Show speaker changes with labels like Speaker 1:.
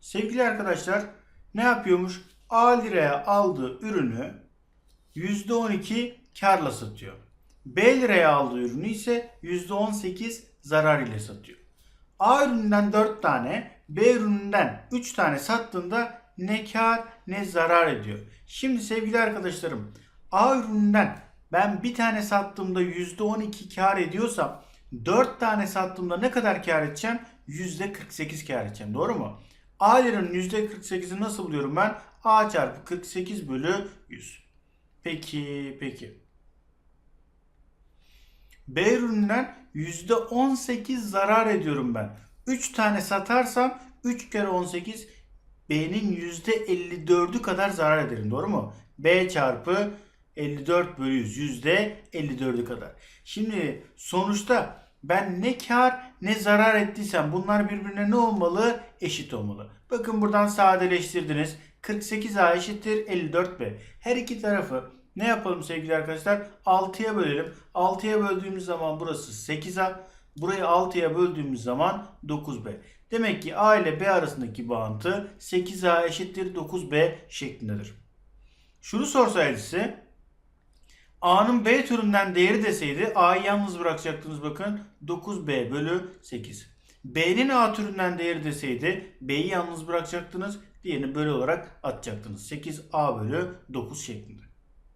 Speaker 1: Sevgili arkadaşlar ne yapıyormuş? A liraya aldığı ürünü %12 karla satıyor. B liraya aldığı ürünü ise %18 zarar ile satıyor. A ürününden 4 tane, B ürününden 3 tane sattığında ne kar ne zarar ediyor. Şimdi sevgili arkadaşlarım A ürününden ben bir tane sattığımda %12 kar ediyorsam 4 tane sattığımda ne kadar kar edeceğim? %48 kar edeceğim. Doğru mu? A liranın %48'i nasıl buluyorum ben? A çarpı 48 bölü 100. Peki, peki. B ürününden %18 zarar ediyorum ben. 3 tane satarsam 3 kere 18 B'nin %54'ü kadar zarar ederim. Doğru mu? B çarpı 54 bölü 100 %54'ü kadar. Şimdi sonuçta ben ne kar ne zarar ettiysem bunlar birbirine ne olmalı? Eşit olmalı. Bakın buradan sadeleştirdiniz. 48A eşittir 54B. Her iki tarafı ne yapalım sevgili arkadaşlar? 6'ya bölelim. 6'ya böldüğümüz zaman burası 8A. Burayı 6'ya böldüğümüz zaman 9B. Demek ki A ile B arasındaki bağıntı 8A eşittir 9B şeklindedir. Şunu sorsaydı size A'nın B türünden değeri deseydi A'yı yalnız bırakacaktınız bakın 9B bölü 8. B'nin A türünden değeri deseydi B'yi yalnız bırakacaktınız. Diğerini bölü olarak atacaktınız. 8A bölü 9 şeklinde.